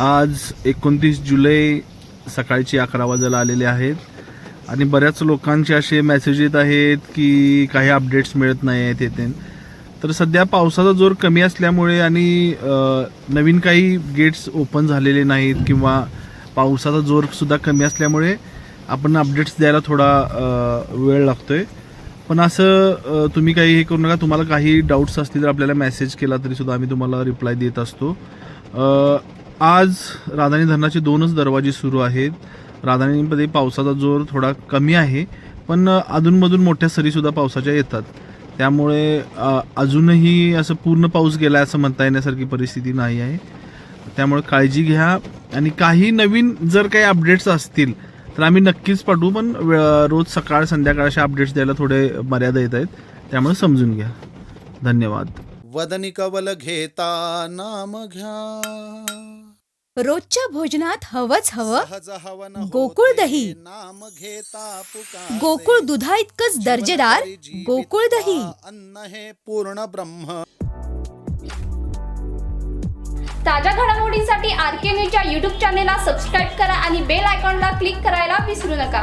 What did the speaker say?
आज एकोणतीस जुलै सकाळची अकरा वाजायला आलेले आहेत. आणि बऱ्याच लोकांचे असे मेसेज येत आहेत की काही अपडेट्स मिळत नाही आहेत येते. तर सध्या पावसाचा जोर कमी असल्यामुळे आणि नवीन काही गेट्स ओपन झालेले नाहीत किंवा पावसाचा जोर सुद्धा कमी असल्यामुळे आपण अपडेट्स द्यायला थोडा वेळ वेळ लागतोय. पण असं तुम्ही काही हे करू नका. तुम्हाला काही डाऊट्स असतील तर आपल्याला मेसेज केला तरी सुद्धा आम्ही तुम्हाला रिप्लाय देत असतो. आज राधानी धरणाचे दोनच दरवाजे सुरू आहेत. राधानीमध्ये पावसाचा जोर थोडा कमी आहे पण अधूनमधून मोठ्या सरीसुद्धा पावसाच्या येतात. त्यामुळे अजूनही असं पूर्ण पाऊस गेला असं म्हणता येण्यासारखी परिस्थिती नाही आहे. त्यामुळे काळजी घ्या आणि काही नवीन जर काही अपडेट्स असतील तर आम्ही नक्कीच पाठवू पण रोज सकाळ संध्याकाळ अशा अपडेट्स द्यायला थोडे मर्यादा येत आहेत. त्यामुळे समजून घ्या. धन्यवाद. वदनी कवल घेता नाम घ्या. रोजच्या भोजनात हवंच हवं गोकुळ दही. नाम घेता पुकारे. गोकुळ दुधा इतकंच दर्जेदार गोकुळ दही अन्न हे पूर्ण ब्रह्म ताज्या घडामोडींसाठी आर के न्यूजच्या यूट्यूब चॅनेलला सबस्क्राईब करा आणि बेल आयकॉनला क्लिक करायला विसरू नका